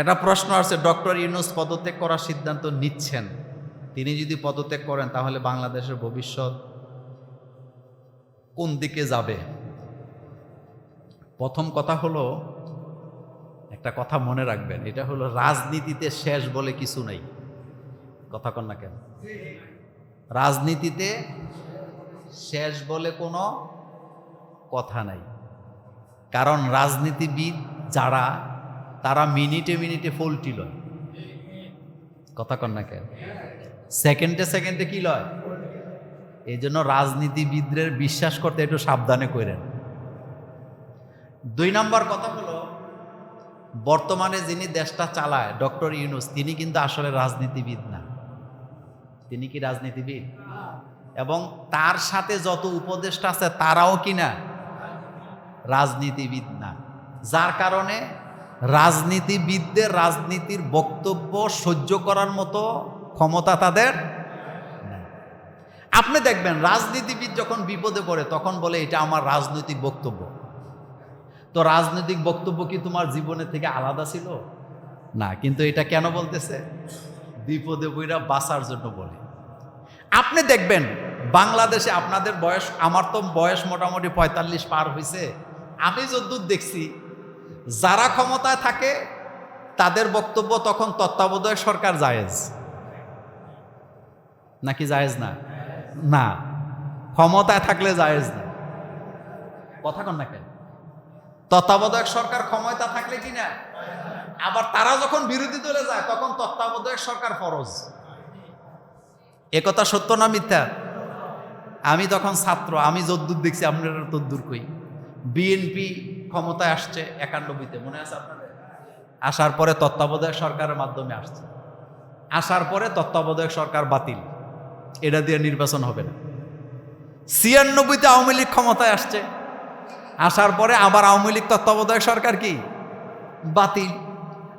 একটা প্রশ্ন আছে ডক্টর ইউনুস পদত্যাগ করার সিদ্ধান্ত নিচ্ছেন। তিনি যদি পদত্যাগ করেন, তাহলে বাংলাদেশের ভবিষ্যৎ কোন দিকে যাবে? প্রথম কথা হলো, একটা কথা মনে রাখবেন, এটা হলো রাজনীতিতে শেষ বলে কিছু নেই। কথা কন না কেন? রাজনীতিতে শেষ বলে কোনো কথা নাই। কারণ রাজনীতিবিদ যারা তারা মিনিটে মিনিটে ফলটি লয় কথা কন না কেন? সেকেন্ডে সেকেন্ডে কি লয়? এই জন্য রাজনীতিবিদদের বিশ্বাস করতে একটু সাবধানে করেন দুই নম্বর কথা হলো, বর্তমানে যিনি দেশটা চালায়, ডক্টর ইউনুস, তিনি কিন্তু আসলে রাজনীতিবিদ না। তিনি কি রাজনীতিবিদ? এবং তার সাথে যত উপদেষ্টা আছে, তারাও কি না? রাজনীতিবিদ না। যার কারণে রাজনীতিবিদদের রাজনীতির বক্তব্য সহ্য করার মতো ক্ষমতা তাদের আপনি দেখবেন, রাজনীতিবিদ যখন বিপদে পড়ে, তখন বলে, এটা আমার রাজনৈতিক বক্তব্য। তো রাজনৈতিক বক্তব্য কি তোমার জীবনের থেকে আলাদা ছিল? না, কিন্তু এটা কেন বলতেছে? বিপদে বইরা বাঁচার জন্য বলে। আপনি দেখবেন, বাংলাদেশে আপনাদের বয়স, আমার তো বয়স মোটামুটি পঁয়তাল্লিশ পার হয়েছে আমি যদ্দূর দেখছি যারা ক্ষমতায় থাকে, তাদের বক্তব্য তখন তত্ত্বাবধায়ক সরকার জায়েজ। নাকি জায়েজ না? না। ক্ষমতায় থাকলে জায়েজ না। কথা কন না কেন? তত্ত্বাবধায়ক সরকার ক্ষমতা থাকলে কি না? আবার তারা যখন বিরোধী দলে যায়, তখন তত্ত্বাবধায়ক সরকার ফরজ। একথা সত্য না মিথ্যা? আমি তখন ছাত্র, আমি যদ্দূর দেখছি, আপনারা তদ্দূর কই? বিএনপি ক্ষমতায় আসছে একানব্বইতে মনে আছে আপনাদের? আসার পরে তত্ত্বাবধায়ক সরকারের মাধ্যমে আসছে। আসার পরে তত্ত্বাবধায়ক সরকার বাতিল। এটা দিয়ে নির্বাচন হবে না। ছিয়ানব্বইতে আওয়ামী লীগ ক্ষমতায় আসছে। আসার পরে আবার আওয়ামী লীগ তত্ত্বাবধায়ক সরকার কি? বাতিল।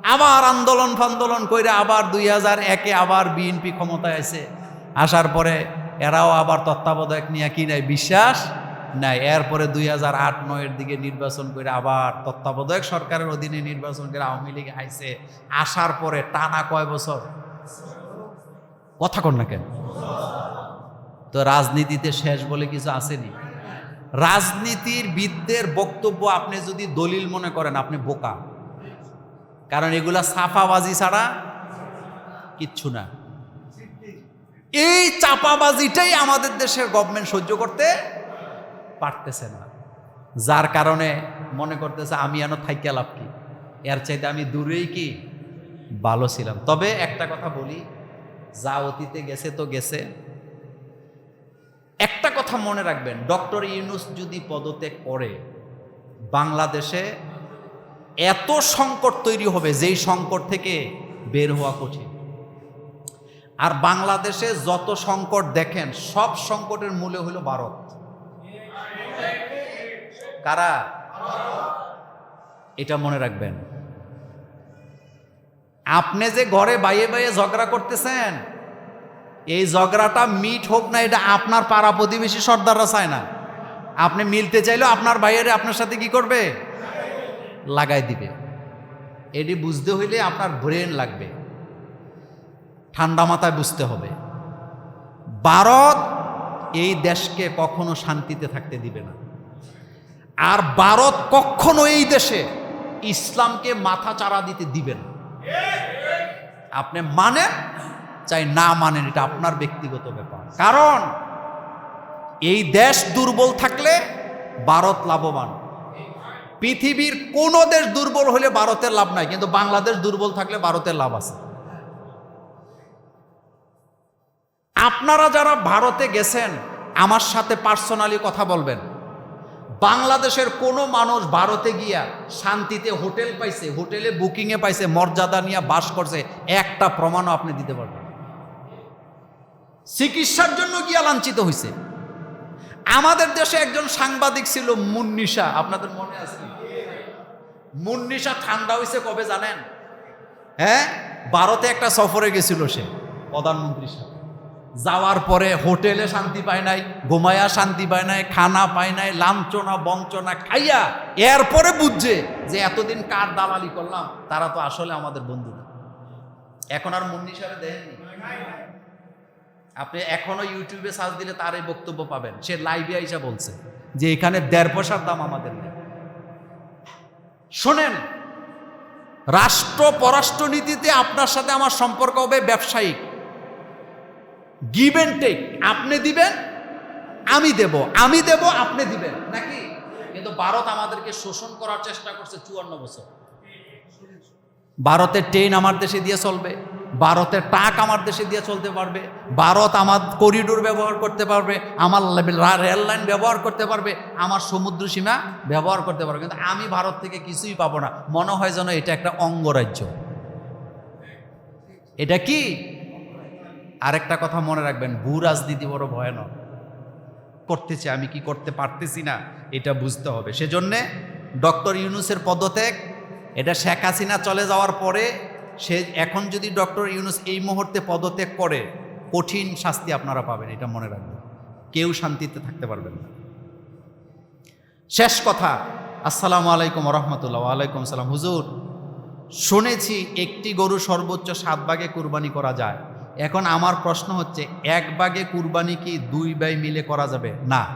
আবার আন্দোলন ফান্দোলন করে আবার দুই হাজার একে আবার বিএনপি ক্ষমতায় আছে। আসার পরে এরাও আবার তত্ত্বাবধায়ক নিয়ে কি নাই? বিশ্বাস? নাই। এরপরে দুই হাজার আট নয়ের দিকে নির্বাচন করে আবার তত্ত্বাবধায়ক সরকারের অধীনে নির্বাচন করে আওয়ামী লীগ আইসে আসার পরে টানা কয় বছর? কথা কর না কেন? তো রাজনীতিতে শেষ বলে কিছু আসেনি? রাজনীতির বিদদের বক্তব্য আপনি যদি দলিল মনে করেন, আপনি বোকা। কারণ এগুলা সাফাবাজি ছাড়া কিচ্ছু না। এই চাপাবাজিটাই আমাদের দেশের গভর্নমেন্ট সহ্য করতে পারতেছে না। যার কারণে মনে করতেছে, আমি এন থাইকে লাভ কি? এর চাইতে আমি দূরেই কি? ভালো ছিলাম। তবে একটা কথা বলি, যা অতীতে গেছে তো গেছে। একটা কথা মনে রাখবেন, ডক্টর ইউনুস যদি পদত্যাগ করে, বাংলাদেশে এত সংকট তৈরি হবে, যেই সংকট থেকে বের হওয়া কঠিন। আর বাংলাদেশে যত সংকট দেখেন, সব সংকটের মূলে হলো ভারত। কারা? এটা মনে রাখবেন। আপনি যে ঘরে বাইয়ে বাইয়ে ঝগড়া করতেছেন, এই ঝগড়াটা মিট হোক না, এটা আপনার পাড়া প্রতিবেশী সর্দাররা চায় না। আপনি মিলতে চাইলেও আপনার ভাইয়েরে আপনার সাথে কি করবে? লাগাই দিবে। এটি বুঝতে হইলে আপনার ব্রেন লাগবে। ঠান্ডা মাথায় বুঝতে হবে। ভারত এই দেশকে কখনো শান্তিতে থাকতে দিবে না। আর ভারত কখনো এই দেশে ইসলামকে মাথা চারা দিতে দিবেন আপনি মানেন, চাই না মানেন, এটা আপনার ব্যক্তিগত ব্যাপার। কারণ এই দেশ দুর্বল থাকলে ভারত লাভবান। পৃথিবীর কোন দেশ দুর্বল হলে ভারতের লাভ নাই, কিন্তু বাংলাদেশ দুর্বল থাকলে ভারতের লাভ আছে। আপনারা যারা ভারতে গেছেন, আমার সাথে পার্সোনালি কথা বলবেন। বাংলাদেশের কোনো মানুষ ভারতে গিয়া শান্তিতে হোটেল পাইছে, হোটেলে বুকিংয়ে পাইছে, মর্যাদা নিয়ে বাস করছে, একটা প্রমাণও আপনি দিতে পারবেন চিকিৎসার জন্য গিয়া লাঞ্ছিত হয়েছে আমাদের দেশে একজন সাংবাদিক ছিল মুন্নিশা, আপনাদের মনে আছে? মুন্নিশা ঠান্ডা হয়েছে কবে জানেন? হ্যাঁ? ভারতে একটা সফরে গেছিল সে, প্রধানমন্ত্রীর সাথে। যাওয়ার পরে হোটেলে শান্তি পায় নাই, ঘুমায়া শান্তি পায় নাই, খানা পায় নাই, লাঞ্ছনা, বঞ্চনা খাইয়া এরপরে বুঝছে যে এতদিন কার দালালি করলাম, তারা তো আসলে আমাদের বন্ধু না। এখন আর মুন্নি সাহেব দেখেননি? আপনি এখনও ইউটিউবে সার্চ দিলে তার এই বক্তব্য পাবেন। সে লাইভে আইসা বলছে যে এখানে দেড় পয়সার দাম আমাদের নেই। শোনেন, রাষ্ট্র, পররাষ্ট্রনীতিতে আপনার সাথে আমার সম্পর্ক হবে ব্যবসায়িক। গিভ এন্ড টেক আপনি দিবেন, আমি দেব। আমি দেব, আপনি দিবেন। নাকি? কিন্তু ভারত আমাদেরকে শোষণ করার চেষ্টা করছে চুয়ান্ন বছর। ভারতের ট্রেন আমার দেশে দিয়ে চলবে। ভারতের টাক আমার দেশে দিয়ে চলতে পারবে। ভারত আমার করিডোর ব্যবহার করতে পারবে। আমার রেল লাইন ব্যবহার করতে পারবে। আমার সমুদ্র সীমা ব্যবহার করতে পারবে। কিন্তু আমি ভারত থেকে কিছুই পাবো না। মনে হয় যেন এটা একটা অঙ্গরাজ্য। এটা কি? আরেকটা কথা মনে রাখবেন, ভূ রাজনীতি বড় ভয়ানক। করতেছে আমি কি করতে পারতেছি না, এটা বুঝতে হবে। সেজন্যে ডক্টর ইউনুসের পদত্যাগ, এটা শেখ হাসিনা চলে যাওয়ার পরে সে এখন যদি ডক্টর ইউনুস এই মুহূর্তে পদত্যাগ করে, কঠিন শাস্তি আপনারা পাবেন, এটা মনে রাখবেন। কেউ শান্তিতে থাকতে পারবেন না। শেষ কথা, আসসালামু আলাইকুম রহমতুল্লাহ আলাইকুম সালাম হুজুর, শুনেছি একটি গরু সর্বোচ্চ সাত ভাগে কুরবানি করা যায়। এখন আমার প্রশ্ন হচ্ছে, এক ভাগে কুরবানি কি দুই ভাই মিলে করা যাবে? না।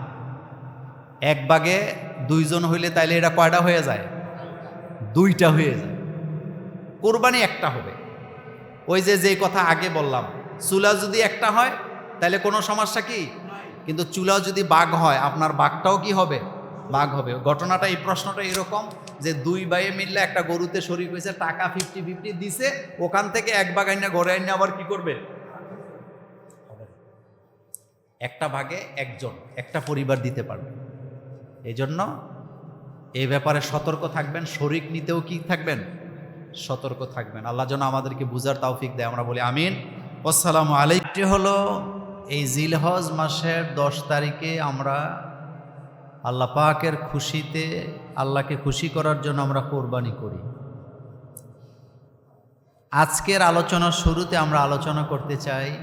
এক ভাগে দুইজন হইলে তাইলে এটা কয়টা হয়ে যায়? দুইটা হয়ে যায়। কোরবানি একটা হবে। ওই যে যে কথা আগে বললাম, চুলা যদি একটা হয় তাহলে কোনো সমস্যা কি? কিন্তু চুলা যদি বাঘ হয়, আপনার বাঘটাও কি হবে? বাঘ হবে। ঘটনাটা, এই প্রশ্নটা এরকম যে দুই বাইয়ে মিললে একটা গরুতে শরীর হয়েছে, টাকা ফিফটি ফিফটি দিছে, ওখান থেকে এক বাঘ আইনা, ঘরে আইনা আবার কি করবে? একটা ভাগে একজন, একটা পরিবার দিতে পারবে। এই জন্য এই ব্যাপারে সতর্ক থাকবেন, শরিক নিতেও কি থাকবেন? সতর্ক থাকবেন। আল্লাহ যেন আমাদেরকে বুঝার তৌফিক দেয়। আমরা বলি আমিন। আসসালামু আলাইকুম। হলো এই জিলহজ মাসের দশ তারিখে আমরা আল্লাহ পাকের খুশিতে আল্লাহকে খুশি করার জন্য আমরা কোরবানি করি। আজকের আলোচনার শুরুতে আমরা আলোচনা করতে চাই,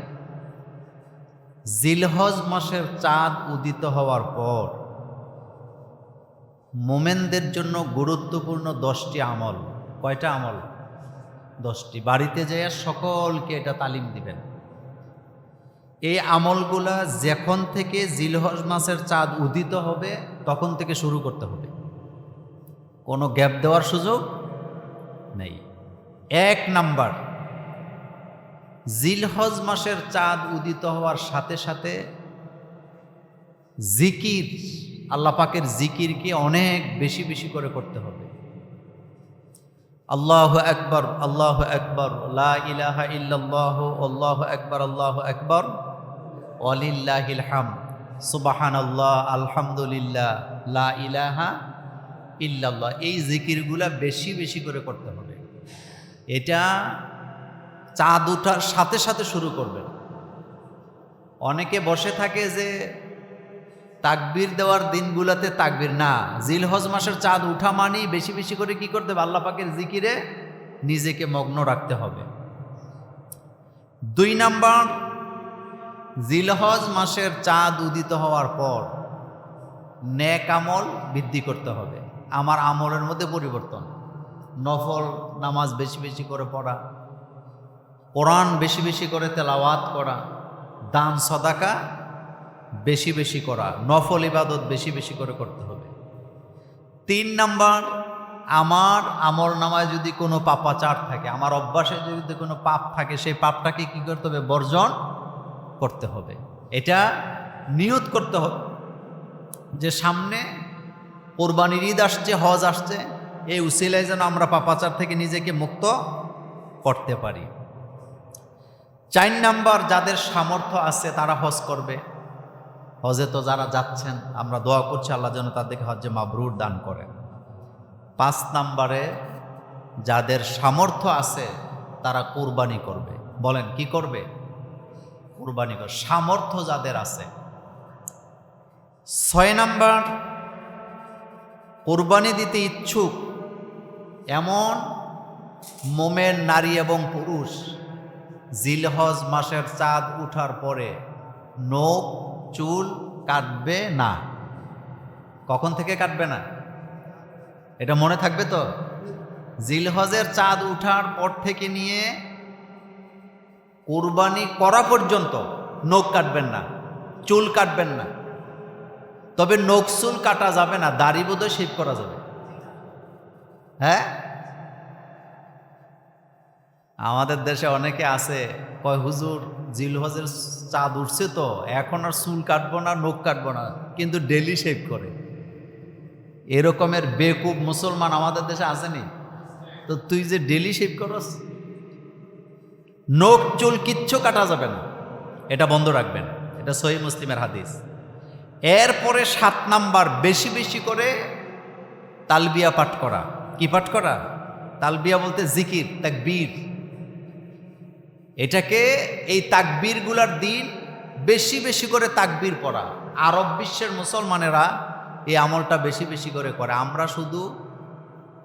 জিলহজ মাসের চাঁদ উদিত হওয়ার পর মোমেনদের জন্য গুরুত্বপূর্ণ দশটি আমল। কয়টা আমল? দশটি। বাড়িতে যেয়ে সকলকে এটা তালিম দিবেন। এই আমলগুলা যখন থেকে জিলহজ মাসের চাঁদ উদিত হবে, তখন থেকে শুরু করতে হবে। কোনো গ্যাপ দেওয়ার সুযোগ নেই। এক নাম্বার, জিলহজ মাসের চাঁদ উদিত হওয়ার সাথে সাথে জিকির, আল্লাহ পাকের জিকিরকে অনেক বেশি বেশি করে করতে হবে। আল্লাহ একবার আল্লাহ একবার লা ইলাহা ইল্লাল্লাহ, আল্লাহ একবার আল্লাহ একবার ওয়ালিল্লাহিল হাম। সুবাহান আল্লাহ আলহামদুলিল্লাহ, লা ইলাহা ইল্লাল্লাহ। এই জিকিরগুলা বেশি বেশি করে করতে হবে। এটা চাঁদ ওঠার সাথে সাথে শুরু করবেন অনেকে বসে থাকে যে তাকবির দেওয়ার দিনগুলোতে তাকবির। না, জিলহজ মাসের চাঁদ উঠা মানেই বেশি বেশি করে কি করতে হবে? আল্লাহ পাকের জিকিরে নিজেকে মগ্ন রাখতে হবে। দুই নাম্বার জিলহজ মাসের চাঁদ উদিত হওয়ার পর ন্যাক আমল বৃদ্ধি করতে হবে। আমার আমলের মধ্যে পরিবর্তন। নফল নামাজ বেশি বেশি করে পড়া, কোরআন বেশি বেশি করে তেলাওয়াত করা, দান সদাকা বেশি বেশি করা, নফল ইবাদত বেশি বেশি করে করতে হবে। তিন নাম্বার, আমার আমল নামায় যদি কোনো পাপাচার থাকে, আমার অভ্যাসে যদি কোনো পাপ থাকে, সেই পাপটাকে কি করতে হবে? বর্জন করতে হবে। এটা নিয়ত করতে হবে। যে সামনে কোরবানির ঈদ আসছে, হজ আসছে, এই উসিলায় যেন আমরা পাপাচার থেকে নিজেকে মুক্ত করতে পারি। চার নাম্বার, যাদের সামর্থ্য আছে তারা হজ করবে। হজে তো যারা যাচ্ছেন, আমরা দোয়া করছি আল্লাহ যেন তাদেরকে হজ্জে মাবরুর দান করেন। পাঁচ নাম্বারে, যাদের সামর্থ্য আছে তারা কোরবানি করবে। বলেন, কি করবে? কোরবানি করবে সামর্থ্য যাদের আছে। ছয় নাম্বার, কোরবানি দিতে ইচ্ছুক এমন মোমের নারী এবং পুরুষ, জিলহজ মাসের চাঁদ উঠার পরে নখ, চুল কাটবে না। কখন থেকে কাটবে না? এটা মনে থাকবে তো? জিলহজের চাঁদ উঠার পর থেকে নিয়ে কোরবানি করা পর্যন্ত নখ কাটবেন না, চুল কাটবেন না। তবে নখ চুল কাটা যাবে না, দাড়ি বোধহয় শেভ করা যাবে। হ্যাঁ? আমাদের দেশে অনেকে আছে, কয়, হুজুর জিল জিলহজের চাঁদ উঠছে তো, এখন আর চুল কাটবো না, নখ কাটবো না। কিন্তু ডেলি শেভ করে। এরকমের বেকুব মুসলমান আমাদের দেশে আসেনি। তো তুই যে ডেলি শেভ করস নখ, চুল কিচ্ছু কাটা যাবে না। এটা বন্ধ রাখবেন। এটা সহি মুসলিমের হাদিস। এরপরে সাত নাম্বার, বেশি বেশি করে তালবিয়া পাঠ করা। কি পাঠ করা? তালবিয়া বলতে জিকির, তাকবীর। এটাকে এই তাকবীরগুলার দিন বেশি বেশি করে তাকবীর পড়া। আরব বিশ্বের মুসলমানেরা এই আমলটা বেশি বেশি করে করে। আমরা শুধু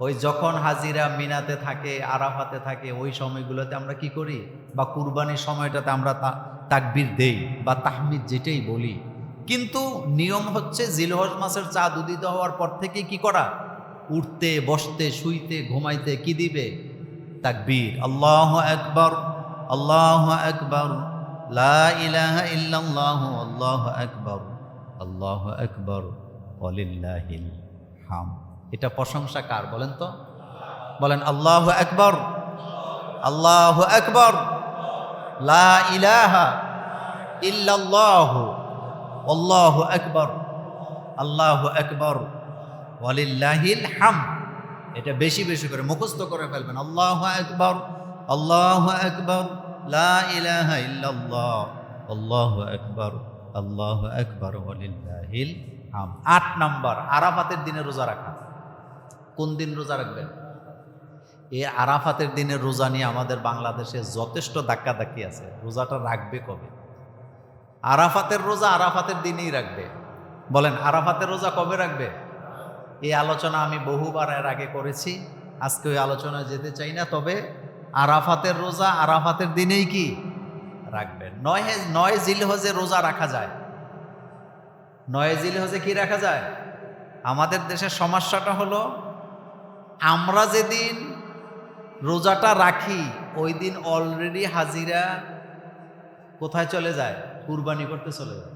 ওই যখন হাজিরা মিনাতে থাকে, আরাফাতে থাকে, ওই সময়গুলোতে আমরা কি করি? বা কুরবানির সময়টাতে আমরা তাকবীর দেই বা তাহমিদ যেটাই বলি। কিন্তু নিয়ম হচ্ছে জিলহজ মাসের চাঁদ উদিত হওয়ার পর থেকে কি করা? উঠতে, বসতে, শুইতে, ঘুমাইতে কি দিবে? তাকবীর। আল্লাহ একবার আল্লাহ একবার আল্লাহ একবার আল্লাহ আকবর, ওয়ালিল্লাহিল হাম এটা প্রশংসা কার বলেন তো? বলেন, আল্লাহ আকবর আল্লাহ আকবর, লা ইলাহা ইল্লাল্লাহু, আল্লাহ আকবর আল্লাহ আকবর, ওয়ালিল্লাহিল হাম এটা বেশি বেশি করে মুখস্থ করে ফেলবেন, আল্লাহ আকবর আল্লাহ আকবর, লা ইলাহা ইল্লাল্লাহ, আল্লাহ আকবর আল্লাহ আকবর, ওয়ালিল্লাহিল হাম আট নাম্বার, আরাফাতের দিনে রোজা রাখা। কোন দিন রোজা রাখবেন? এই আরাফাতের দিনে রোজা নিয়ে আমাদের বাংলাদেশে যথেষ্ট ধাক্কা ধাক্কি আছে। রোজাটা রাখবে কবে? আরাফাতের রোজা আরাফাতের দিনেই রাখবে। বলেন, আরাফাতের রোজা কবে রাখবে? এই আলোচনা আমি বহুবার এর আগে করেছি। আজকে ওই আলোচনায় যেতে চাই না, তবে আরাফাতের রোজা আরাফাতের দিনেই কি? রাখবেন নয় নয় জিলহজে রোজা রাখা যায়। নয় জিলহজে কি রাখা যায়? আমাদের দেশের সমস্যাটা হলো আমরা যেদিন রোজাটা রাখি, ওই দিন অলরেডি হাজিরা কোথায় চলে যায়? কুরবানি করতে চলে যায়।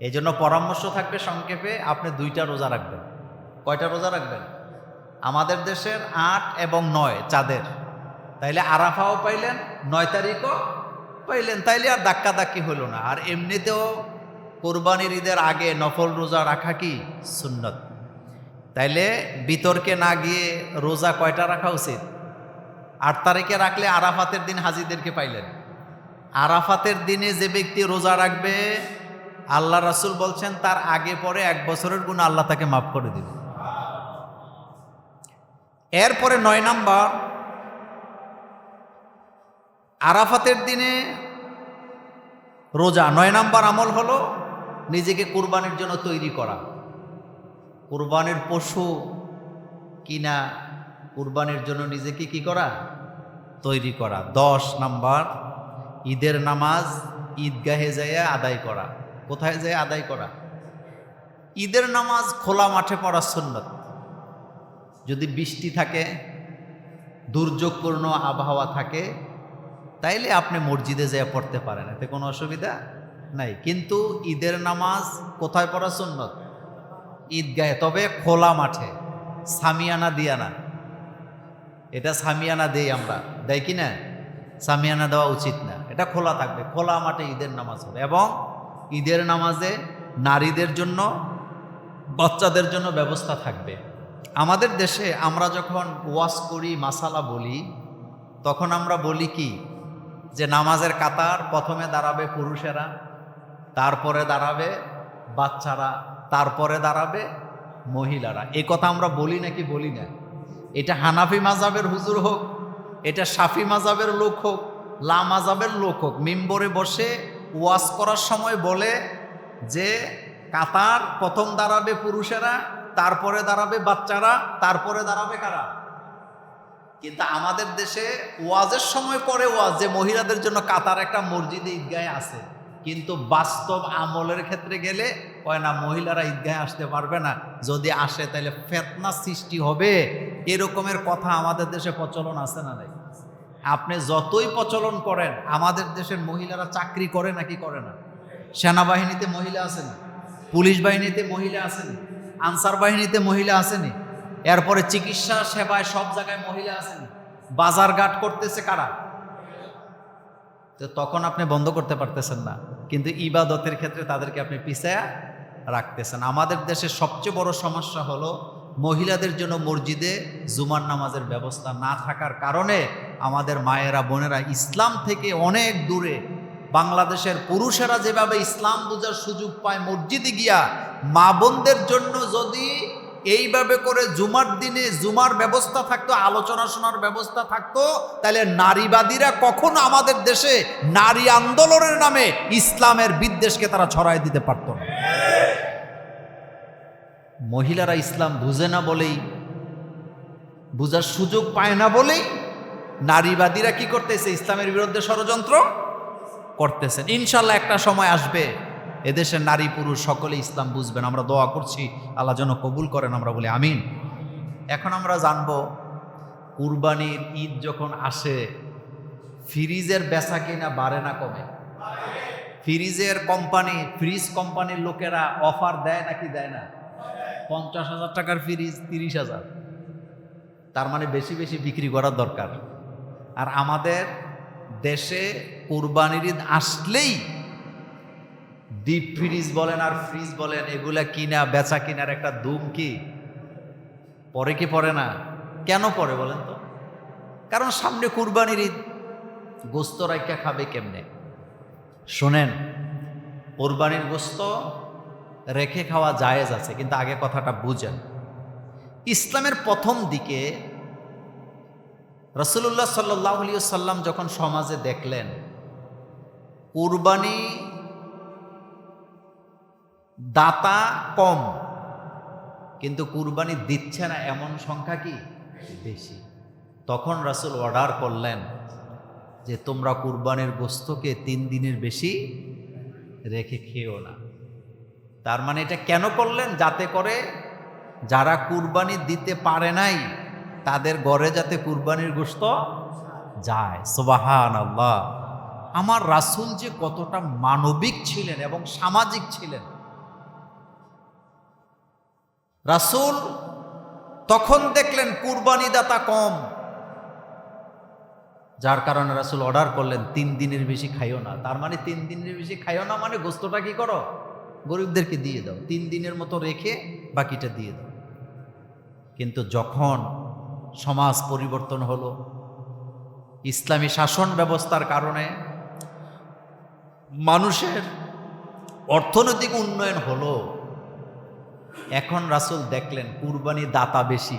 এই জন্য পরামর্শ থাকবে, সংক্ষেপে আপনি দুইটা রোজা রাখবেন। কয়টা রোজা রাখবেন? আমাদের দেশের আট এবং নয়, চাঁদের। তাইলে আরাফাও পাইলেন, নয় তারিখও পাইলেন। তাইলে আর ধাক্কা ধাক্কি হলো না। আর এমনিতেও কোরবানির ঈদের আগে নফল রোজা রাখা কি? সুন্নত। তাইলে বিতর্কে না গিয়ে রোজা কয়টা রাখা উচিত? আট তারিখে রাখলে আরাফাতের দিন হাজিদেরকে পাইলেন। আরাফাতের দিনে যে ব্যক্তি রোজা রাখবে, আল্লাহ রাসুল বলছেন, তার আগে পরে এক বছরের গুণ আল্লাহ তাকে মাফ করে দিবে। এরপরে নয় নাম্বার, আরাফাতের দিনে রোজা। নয় নাম্বার আমল হলো নিজেকে কুরবানির জন্য তৈরি করা। কুরবানির পশু কিনা কুরবানির জন্য নিজেকে কি করা? তৈরি করা। দশ নাম্বার, ঈদের নামাজ ঈদগাহে যাইয়া আদায় করা। কোথায় যায় আদায় করা? ঈদের নামাজ খোলা মাঠে পড়া সুন্নত। যদি বৃষ্টি থাকে, দুর্যোগপূর্ণ আবহাওয়া থাকে, তাইলে আপনি মসজিদে যেয়ে পড়তে পারেন। এতে কোনো অসুবিধা নাই। কিন্তু ঈদের নামাজ কোথায় পড়া সুন্নত? ঈদগাহে, তবে খোলা মাঠে। সামিয়ানা দিয়া না। এটা সামিয়ানা দেই আমরা। দেয় কি না? সামিয়ানা দেওয়া উচিত না। এটা খোলা থাকবে। খোলা মাঠে ঈদের নামাজ হবে। এবং ঈদের নামাজে নারীদের জন্য, বাচ্চাদের জন্য ব্যবস্থা থাকবে। আমাদের দেশে আমরা যখন ওয়াজ করি, মাসালা বলি, তখন আমরা বলি কি? যে নামাজের কাতার প্রথমে দাঁড়াবে পুরুষেরা, তারপরে দাঁড়াবে বাচ্চারা। তারপরে দাঁড়াবে মহিলারা। এ কথা আমরা বলি নাকি বলি না? এটা হানাফি মাজাবের হুজুর হোক, এটা সাফি মাজাবের লোক হোক, লা মাজাবের লোক হোক, মিম্বরে বসে ওয়াজ করার সময় বলে যে, কাতার প্রথম দাঁড়াবে পুরুষেরা, তারপরে দাঁড়াবে বাচ্চারা, তারপরে দাঁড়াবে কারা? কিন্তু আমাদের দেশে ওয়াজের সময় করে ওয়াজ, যে মহিলাদের জন্য কাতার একটা মসজিদে ঈদগাহে আছে। কিন্তু বাস্তব আমলের ক্ষেত্রে গেলে কয় না, মহিলারা ঈদগাহে আসতে পারবে না। যদি আসে, তাহলে ফেতনা সৃষ্টি হবে। এরকমের কথা আমাদের দেশে প্রচলন আছে না নাই? আপনি যতই প্রচলন করেন, আমাদের দেশের মহিলারা চাকরি করে নাকি করে না? সেনাবাহিনীতে মহিলা আছেন পুলিশ বাহিনীতে মহিলা আছেন আনসার বাহিনীতে মহিলা আসেনি এরপরে চিকিৎসা সেবায় সব জায়গায় মহিলা আছেন বাজার ঘাট করতেছে কারা? তো তখন আপনি বন্ধ করতে পারতেছেন না। কিন্তু ইবাদতের ক্ষেত্রে তাদেরকে আপনি পিছায়া রাখতেছেন। আমাদের দেশের সবচেয়ে বড় সমস্যা হলো মহিলাদের জন্য মসজিদে জুমার নামাজের ব্যবস্থা না থাকার কারণে আমাদের মায়েরা, বোনেরা ইসলাম থেকে অনেক দূরে। বাংলাদেশের পুরুষেরা যেভাবে ইসলাম বোঝার সুযোগ পায় মসজিদে গিয়া, মা বোনদের জন্য যদি এইভাবে করে জুমার দিনে জুমার ব্যবস্থা থাকতো, আলোচনা শোনার ব্যবস্থা থাকতো, তাহলে নারীবাদীরা কখনো আমাদের দেশে নারী আন্দোলনের নামে ইসলামের বিদ্বেষকে তারা ছড়াই দিতে পারত না। মহিলারা ইসলাম বুঝে না বলেই, বুঝার সুযোগ পায় না বলেই নারীবাদীরা কি করতেছে? ইসলামের বিরুদ্ধে ষড়যন্ত্র করতেছেন ইনশাল্লাহ একটা সময় আসবে এদেশের নারী পুরুষ সকলে ইসলাম বুঝবেন। আমরা দোয়া করছি, আল্লাহ যেন কবুল করেন, আমরা বলি আমিন। এখন আমরা জানব, কুরবানির ঈদ যখন আসে, ফ্রিজের বেচা কিনা বাড়ে না কমে? ফ্রিজের কোম্পানি, ফ্রিজ কোম্পানির লোকেরা অফার দেয় নাকি দেয় না? পঞ্চাশ হাজার টাকার ফ্রিজ, তিরিশ হাজার। তার মানে বেশি বেশি বিক্রি করার দরকার। আর আমাদের দেশে কুরবানির ঈদ আসলেই ডিপ ফ্রিজ বলেন আর ফ্রিজ বলেন, এগুলা কিনা, বেচা কিনার একটা দুম কি? পরে কি পরে না? কেন পরে বলেন তো? কারণ সামনে কুরবানির ঈদ, গোস্ত রাইকা খাবে কেমনে? শোনেন, কোরবানির গোস্ত রেখে খাওয়া জায়েজ আছে, কিন্তু আগে কথাটা বুঝেন। ইসলামের প্রথম দিকে রসুল্লাহ সাল্লাহ সাল্লাম যখন সমাজে দেখলেন, কুরবানি দাতা কম, কিন্তু কুরবানি দিচ্ছে না, এমন সংখ্যা কি? বেশি। তখন রাসুল অর্ডার করলেন যে তোমরা কুরবানির গোস্তকে তিন দিনের বেশি রেখে খেও না। তার মানে এটা কেন করলেন? যাতে করে যারা কুরবানি দিতে পারে নাই, তাদের ঘরে যাতে কুরবানির গোস্ত যায়। সোবাহান আল্লাহ আমার রাসুল যে কতটা মানবিক ছিলেন এবং সামাজিক ছিলেন রাসুল তখন দেখলেন কুরবানি দাতা কম। যার কারণে রাসুল অর্ডার করলেন, তিন দিনের বেশি খাইও না। তার মানে তিন দিনের বেশি খাইও না মানে গোস্তটা কি করো? গরিবদেরকে দিয়ে দাও। তিন দিনের মতো রেখে বাকিটা দিয়ে দাও। কিন্তু যখন সমাজ পরিবর্তন হলো, ইসলামী শাসন ব্যবস্থার কারণে মানুষের অর্থনৈতিক উন্নয়ন হলো এখন রাসুল দেখলেন কুরবানি দাতা বেশি।